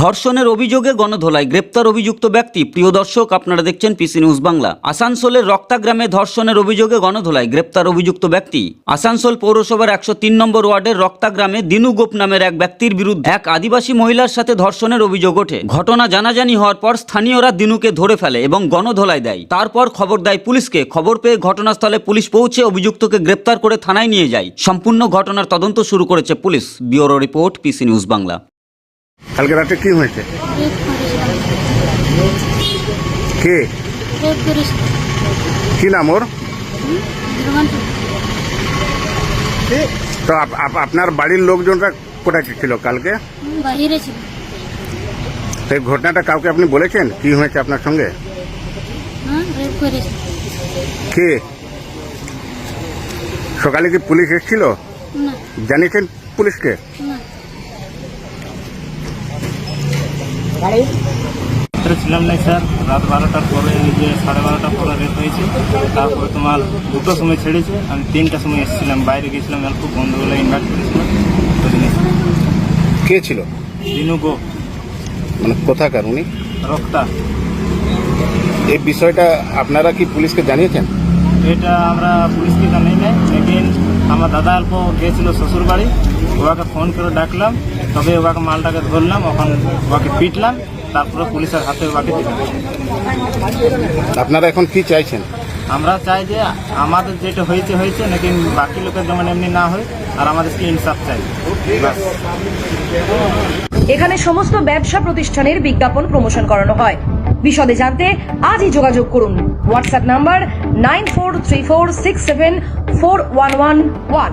ধর্ষণের অভিযোগে গণধোলায় গ্রেপ্তার অভিযুক্ত ব্যক্তি। প্রিয় দর্শক, আপনারা দেখছেন পিসি নিউজ বাংলা আসানসোলের রক্তাগ্রামে ধর্ষণের অভিযোগে গণধোলায় গ্রেপ্তার অভিযুক্ত ব্যক্তি। আসানসোল পৌরসভার একশো তিন নম্বর ওয়ার্ডের রক্তাগ্রামে দিনু গোপ নামের এক ব্যক্তির বিরুদ্ধে এক আদিবাসী মহিলার সাথে ধর্ষণের অভিযোগ ওঠে। ঘটনা জানাজানি হওয়ার পর স্থানীয়রা দিনুকে ধরে ফেলে এবং গণধোলায় দেয়। তারপর খবর দেয় পুলিশকে। খবর পেয়ে ঘটনাস্থলে পুলিশ পৌঁছে অভিযুক্তকে গ্রেপ্তার করে থানায় নিয়ে যায়। সম্পূর্ণ ঘটনার তদন্ত শুরু করেছে police. Bureau report PC news Bangla কালকে রাতে কি হয়েছে? কে? কি নাম ওর? তো আপ- আপ- আপনার বাড়ির লোকজনরা কোথায় ছিল কালকে? বাহিরে ছিল সেই ঘটনাটা কাউকে আপনি বলেছেন? কি হয়েছে আপনার সঙ্গে? কে? সকালে কি পুলিশ এসেছিল? জানিয়েছেন পুলিশকে? না ছিলাম না স্যার রাত বারোটার পরে যে সাড়ে বারোটার পরে রেট হয়েছে তারপরে তোমার দুটোর সময় ছেড়েছে আমি তিনটার সময় এসেছিলাম বাইরে গেছিলাম অল্প বন্ধুগুলো ইনভাইট করেছিলাম কে ছিল? দিনু গো। মানে কোথাকার উনি? রক্তা। এই বিষয়টা আপনারা কি পুলিশকে জানিয়েছেন? এটা আমরা পুলিশকে জানাই নাই আমার দাদা অল্প গিয়েছিল শ্বশুর বাড়ি ওকে ফোন করে ডাকলাম তবে ওকে মালটাকে ধরলাম ওখান ওকে পিটলাম তারপরে পুলিশের হাতে ওকে দিলাম। আপনারা এখন কি চাইছেন? আমরা চাই যে আমাদের যেটা হয়েছে হয়েছে নাকি বাকি লোকের যেমন এমনি না হয় আর আমাদেরকে ইনসাফ চাই। এখানে সমস্ত ব্যবসা প্রতিষ্ঠানের বিজ্ঞাপন প্রমোশন করানো হয়। বিশদে জানতে আজই যোগাযোগ করুন। WhatsApp number nine four three four six seven four one one one.